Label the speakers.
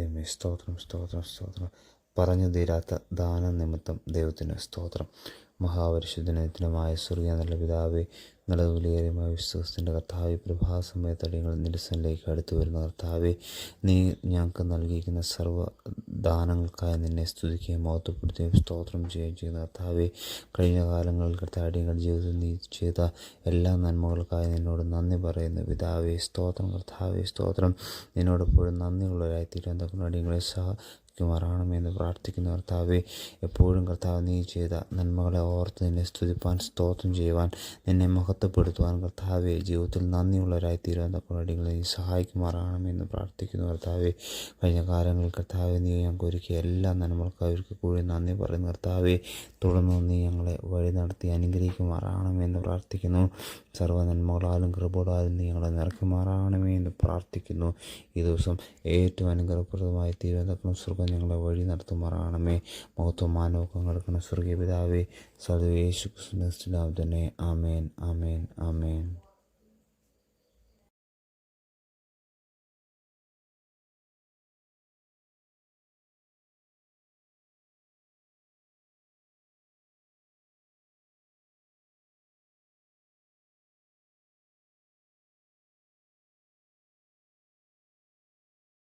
Speaker 1: ദൈവമേ സ്തോത്രം സ്തോത്രം സ്തോത്രം. പറഞ്ഞു തീരാത്ത ദാന നിമിത്തം ദൈവത്തിന് സ്തോത്രം. മഹാപരിശുദ്ധനത്തിനുമായ സ്വർഗീയ നല്ല പിതാവേ നല്ല വിലയേറിയമായ വിശ്വാസത്തിന്റെ കർത്താവെ പ്രഭാസമയ തടിയങ്ങൾ നിരസനിലേക്ക് അടുത്തു വരുന്ന കർത്താവെ നീ ഞങ്ങൾക്ക് നൽകിയിരിക്കുന്ന സർവ ദാനങ്ങൾക്കായി നിന്നെ സ്തുതിക്കുകയും മഹത്വപ്പെടുത്തുകയും സ്തോത്രം ചെയ്യുകയും ചെയ്യുന്ന കർത്താവെ കഴിഞ്ഞ കാലങ്ങളിൽ കർത്താവ് ജീവിതത്തിൽ നീ ചെയ്ത എല്ലാ നന്മകൾക്കായി നിന്നോട് നന്ദി പറയുന്നു. പിതാവേ സ്തോത്രം കർത്താവെ സ്തോത്രം. നിന്നോടെപ്പോഴും നന്ദിയുള്ളവരായി തിരുവനന്തപുരം അടിയങ്ങളെ സഹ മാറാണമെന്ന് പ്രാർത്ഥിക്കുന്ന കർത്താവെ എപ്പോഴും കർത്താവ് നീ ചെയ്ത നന്മകളെ ഓർത്ത് നിന്നെ സ്തുതിപ്പാൻ സ്തോത്രം ചെയ്യുവാൻ നിന്നെ മഹത്വപ്പെടുത്തുവാൻ കർത്താവെ ജീവിതത്തിൽ നന്ദിയുള്ളവരായി തീരുവാൻ തക്കടികളെ നീ സഹായിക്കുമാറാകണമെന്ന് പ്രാർത്ഥിക്കുന്നു കർത്താവെ. കഴിഞ്ഞ കാലങ്ങളിൽ കർത്താവെ നീ ഞങ്ങൾക്ക് ഒരുക്കിയ എല്ലാ നന്മകൾക്കും അവർക്ക് കൂടി നന്ദി പറയുന്ന കർത്താവെ. തുടർന്ന് നീ ഞങ്ങളെ വഴി നടത്തി അനുഗ്രഹിക്കുമാറാകണമെന്ന് പ്രാർത്ഥിക്കുന്നു. സർവ നന്മകളാലും കൃപകളാലും നീ ഞങ്ങളെ നിറയ്ക്കുമാറാകണമേ എന്ന് പ്രാർത്ഥിക്കുന്നു. ഈ ദിവസം ഏറ്റവും അനുഗ്രഹപ്രദമായി തീരുവതക്കണം സ്വർഗം ഞങ്ങളെ വഴി നടത്തുമാറാണമേ. മഹത്വം മാനവക്കം കിടക്കുന്ന സ്വർഗീയ പിതാവേ സർവേശു തന്നെ. ആമേൻ ആമേൻ ആമേൻ.